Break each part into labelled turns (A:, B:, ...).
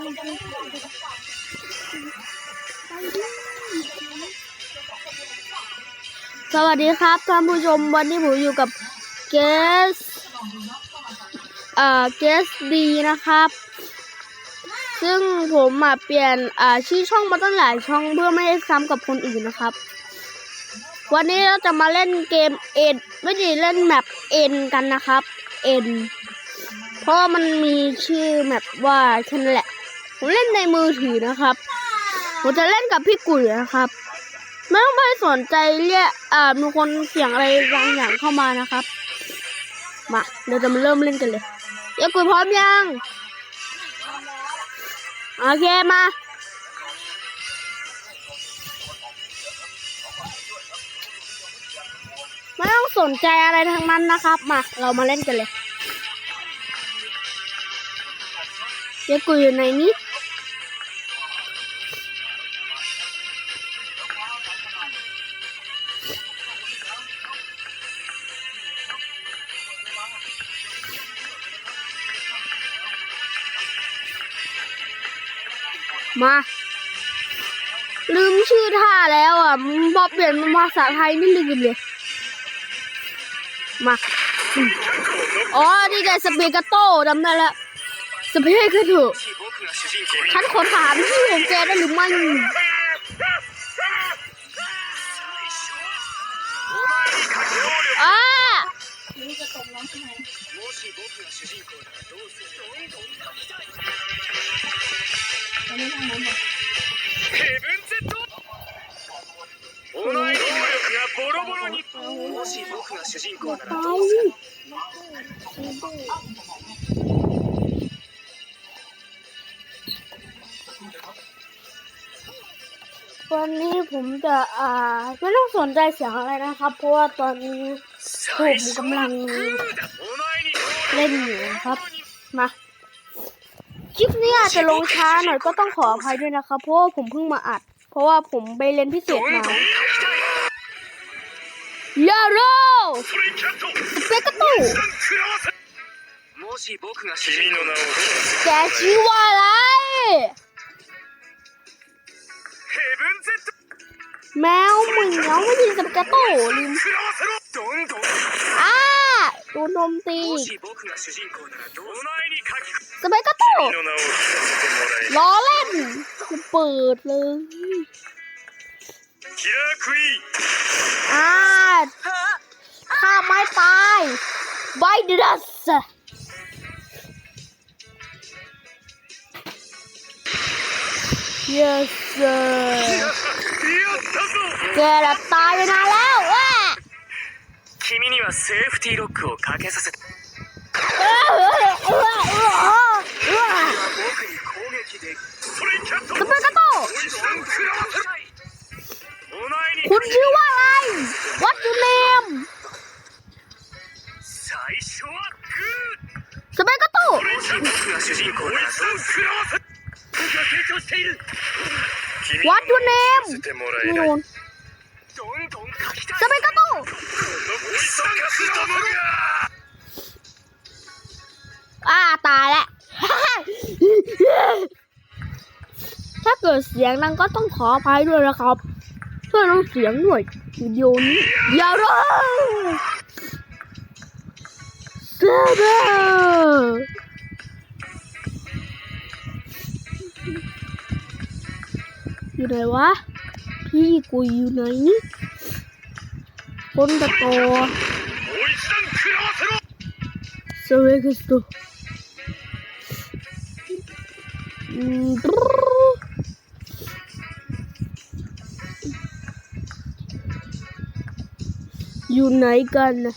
A: สวัสดีครับท่านผู้ชมวันนี้ผมอยู่กับเกสเอ่อเกสดีนะครับ ซึ่งผมมาเปลี่ยนอ่าชื่อช่องมาตั้งหลายช่องเพื่อไม่ให้ซ้ำกับคนอื่นนะครับ วันนี้เราจะมาเล่นเกมเอ็นไม่ได้เล่นแมปเอ็นกันนะครับเอ็นเพราะมันมีชื่อแมปว่าแค่นั้นแหละ ผมเล่นในมือถือนะครับ ผมจะเล่นกับพี่กุ๋ยนะครับ ไม่ต้องไปสนใจเรียกอ่ามีคนเสียงอะไรบางอย่างเข้ามานะครับ มาเราจะมาเริ่มเล่นกันเลยเยกุยพร้อมยังโอเคมาไม่ต้องสนใจอะไรทั้งนั้นนะครับ มา เรามาเล่นกันเลยเดี๋ยวกุยอยู่ในนี้ มา ลืมชื่อท่าแล้วอะพอเปลี่ยนเป็นภาษาไทยนี่ลืมเลย มา อ๋อ นี่ไงสเปกาโต้จำได้แล้วสเปกาโต้ฉันขอถามชื่อของแกได้หรือไม่อ่า
B: お前の能力がボロボロにもし僕が主人公なら
A: ตา
B: どうする
A: ยวันนี้ผมจะอ่าไม่ต้องสนใจเสียงอะไรนะครับ เพราะว่าตอนนี้ ผมกำลังเล่นอยู่ครับ มา คลิปนี้อาจจะลงช้าหน่อยก็ต้องขออภัยด้วยนะครับเพราะว่าผมเพิ่งมาอัด เพราะว่าผมไปเรียนพิเศษมาลาโรสเซกตูแกชื่อว่าอะไรแมวมึงเงาไม่ยินสเปกตูลิม โดนมตีสบไยก็โตล้อเล่นกูเปิดเลยอ่าข้าไม่ตายไบดัส
B: เยส
A: เกลตายไปนานแล้ว
B: 君にはセーフティーロックをかけさせた
A: เออเออเออเออเออ
B: 僕に攻撃でストレイキャット
A: สเปกาโต
B: おいさん食らわせろお前に
A: คุณชื่อว่าอะไร What your name
B: 最初はグー
A: สเปกาโต
B: もし僕が主人公ならどうする僕が成長している君
A: What your name
B: させ จะ
A: ไปกระตู้อ่าตายแล้ว ถ้าเกิดเสียงนั้นก็ต้องขออภัยด้วยนะครับ ช่วยลดเสียงหน่วยวิดีโอนี้อย่าร้องเซเบอร์อยู่ไหนวะ พี่กูอยู่ไหนคนตะโตสวัสดีครับอยู่ไหนกันนะ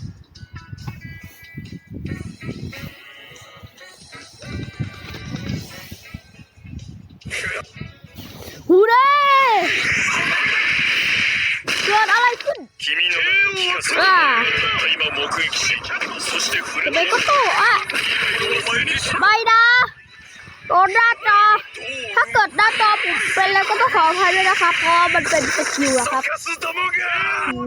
A: ああ
B: 今目撃しそして触れ
A: เบโกโต้อะ
B: お前にし
A: ไม่นะโดนหน้าจอ ถ้าเกิดหน้าจอผมเป็นอะไรก็ต้องขออภัยด้วยนะครับ เพราะมันเป็นสกิลอะครับ
B: カスどもが
A: โอ้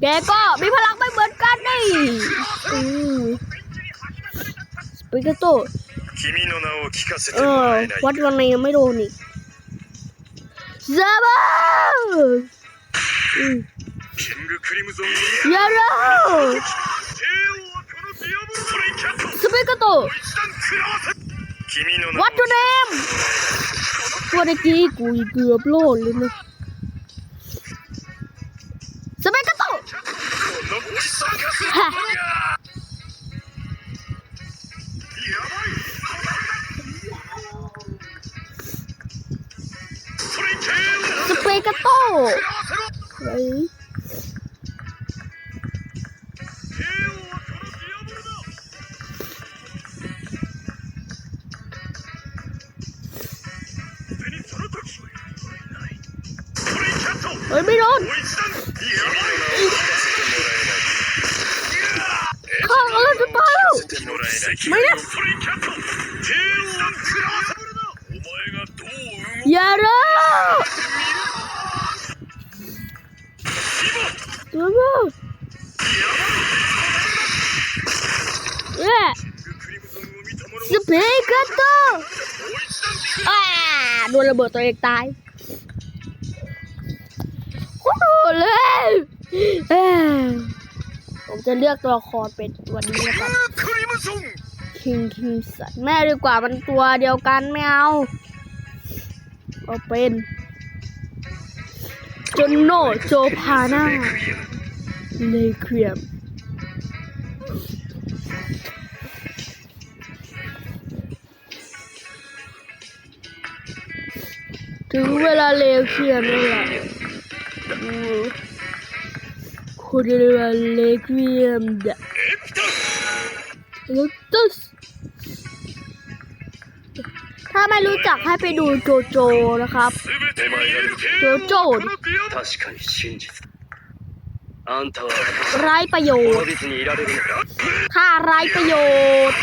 A: แกก็มีพลังไม่เหมือนกันนี่อือสปิเกโต
B: 君の名を聞かせ
A: เอ
B: ても
A: อ
B: らえない
A: วัดวันนี้ยังไม่โดนอีกซาบ้าอืม
B: キ やろうスペカト
A: What your name ตัวเมื่อกี้กูเกือบโลดเลยนะสเปกโตฮสเปกโตเฮ้
B: luôn Con nó lên chúng ta đâu Mày đi Yaru Yaru Yeah Super Gato. À,
A: đua là bờ tôi tay โอ้โหเลยผมจะเลือกตัวละครเป็นตัวนี้นะครับคิงคิงสันแม่ดีกว่ามันตัวเดียวกันไม่เอาเอาเป็นจนโนโจพาน่าเลเครียมถึงเวลาเลเครียมแล้ว これはレクイ
B: エムだ
A: ลูตุสถ้าไม่รู้จักให้ไปดูโจโจนะครับ
C: โจโจน
A: ไร้ประโยชน์ถ้าไร้ประโยชน์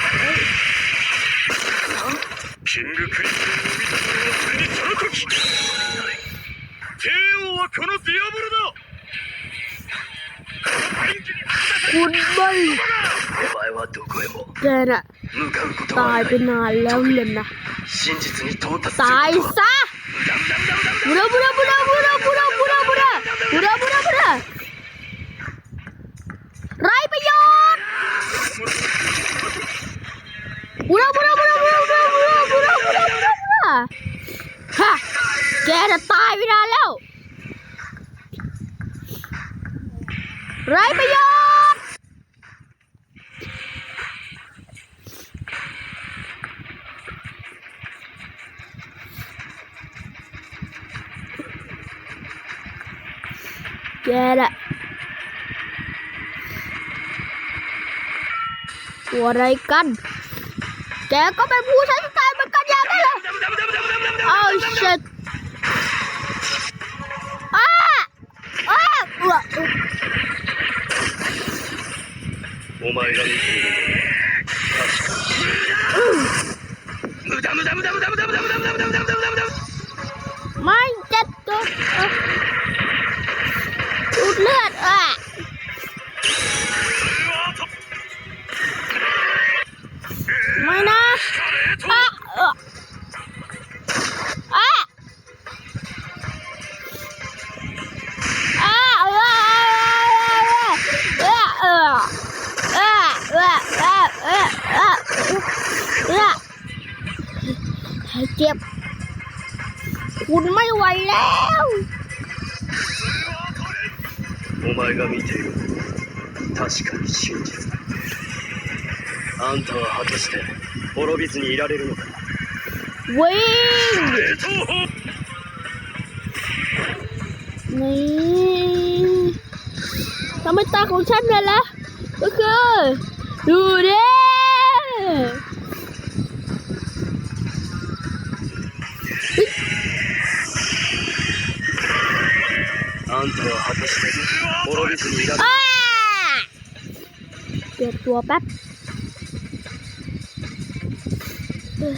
B: yapıyorsunuz diyor burada. Goodbye. Dara. Darbina lavlana. Daysa. Bura bura bura bura bura bura bura. Bura bura bura. Ray bayan. Bura bura bura bura bura bura bura bura bura. Ha. Gel tay
A: bir ala. ไรประโยชน์ แย่ละตัวอะไรกัน แกก็เป็นผู้ใช้สไตล์เหมือนกันอย่างนั้นเลยโอ้ชิตอ้าอ้า
C: お前が見ているのは確かに無駄無駄無駄無駄無駄無駄無駄無駄無駄無駄無駄無駄無駄マイ
A: ンジェットあっ เจ็บ คุณไม่ไหวแล้ว
C: お前が見ているのは確かに真実だあんたは果たして滅びずにいられるのか
A: วิ่ง
B: 冷凍砲
A: นี่ทำให้ตาของฉันเลยละก็คือดูเด้
C: あんたは果たして滅びずにいられる
A: อ้าเปลี่ยนตัวแป๊บเออ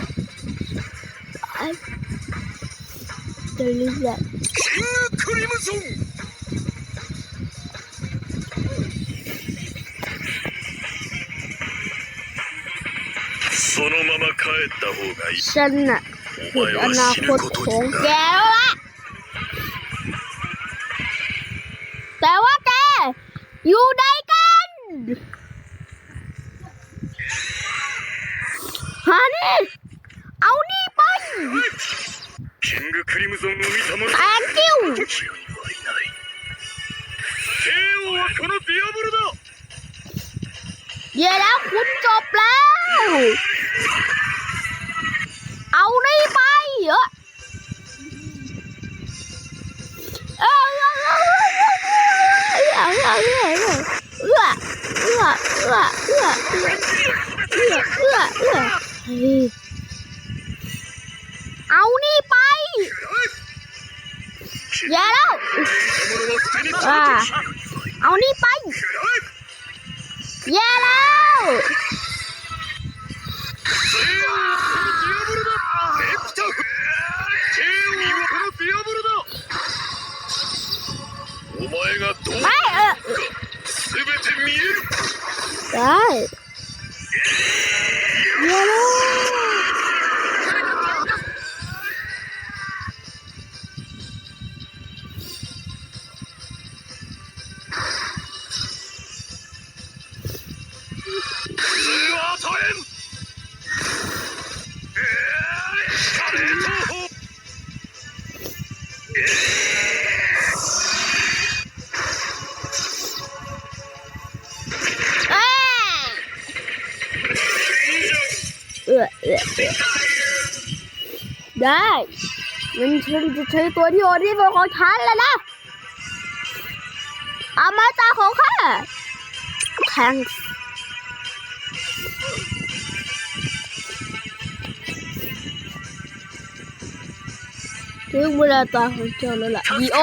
A: ไอ้เดลิเวอร์
B: キングクリムゾンそのまま 帰った方がいい
A: ฉันน่ะ
B: お
A: คือ
B: 前
A: อนา
B: は死
A: ค
B: ぬ
A: ต
B: こと
A: ของ
B: に
A: แก
B: なる
A: แล้วล่ะ แต่ว่าแก อยู่ใดกันฮานี่ เอานี่ไป
B: キングクリムゾンを見た者
A: แอนกิ้ว
B: こちらにはいない帝王はこのディアブルだ
A: เย่แล้วคุณจบแล้ว เอานี่ไปเหรอ อเอื้อเอื้อเอื้อเอื้อเอื้อเอื้อเอื้อเอื้อเอื้อเอานี่ไปแย่แล้วเอานี่ไปแย่แล้ว Right. อเออได้ มันฉันจะใช้ตัวที่โอที่เป็นของฉันแล้วนะเอามาจาของข้าแทงถึงเวลาตาของเจ้าแล้วล่ะดีโอ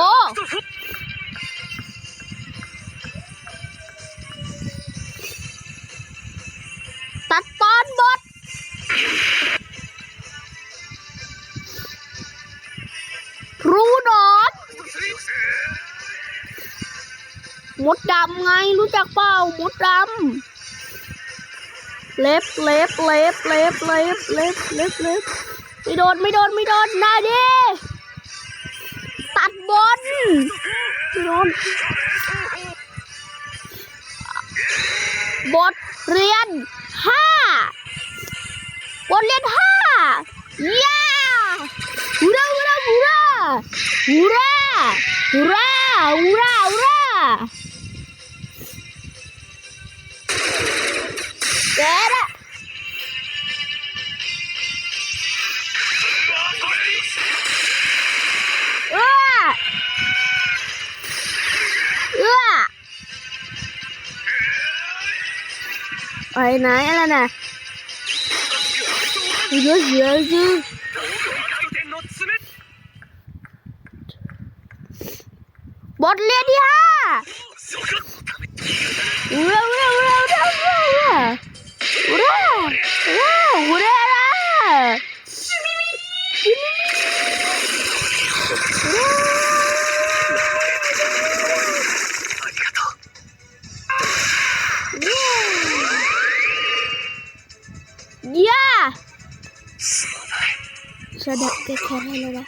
A: ำไงรู้จักเปล่ามดดำเล็บเล็บเล็บเล็บเล็บเล็บเล็บเล็บไม่โดนไม่โดนไม่โดนนาดิตัดบอลไม่โดนบทเรียนห้าบทเรียนห้าย่าฮูราฮูราฮูราฮูราฮูรา ไหนอะไรนะเยอะเยอะจริงบทเรียนที่ห้าเร็วเร็วเร็วเร็วเร็วเร็วเร็วเร็วย่าฉั Yeah! Shut up, cái khe này nữa nè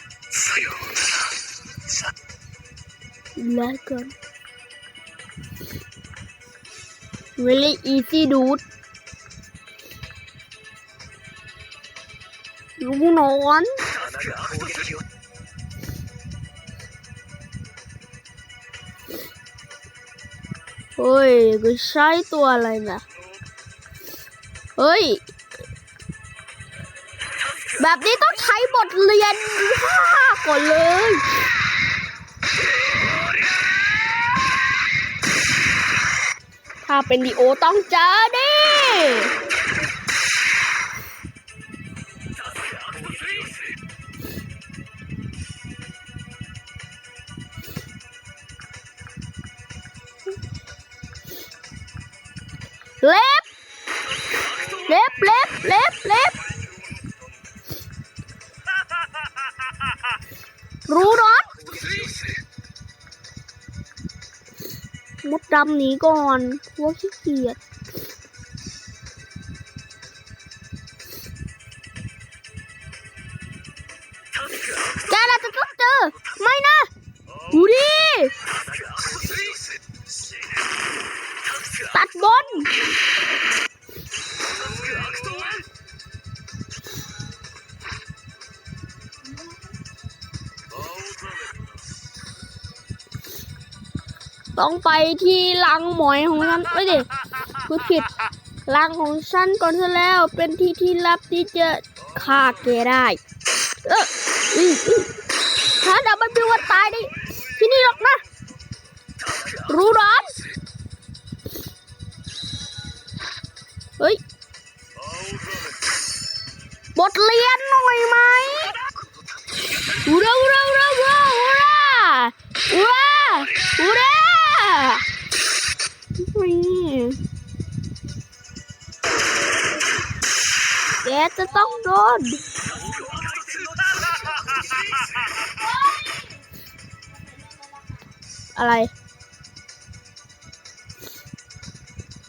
A: Lấy con Really easy dude. Đúng nón Ôi, cái sai tua này nè. Ôi แบบนี้ต้องใช้บทเรียนห้าก่อนเลย ถ้าเป็นดีโอต้องเจอดิเล็บ เล็บ เล็บ เล็บ เล็บ รู้ร้อนมดดำหนีก่อนพวกขี้เกียจ ต้องไปที่ลังหมอยของฉันไม่ดิพูดผิดลังของฉันก่อนซะแล้วเป็นที่ที่ลับที่จะฆ่าแกได้เอออืออือถ้าดับมันเป็นวันตายดิที่นี่หรอกนะ รู้ร้อน จะต้องโดนอะไร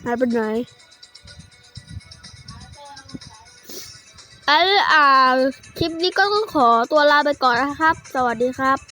A: หายไปไหนอันอ่าคลิปนี้ก็ต้องขอตัวลาไปก่อนนะครับ สวัสดีครับ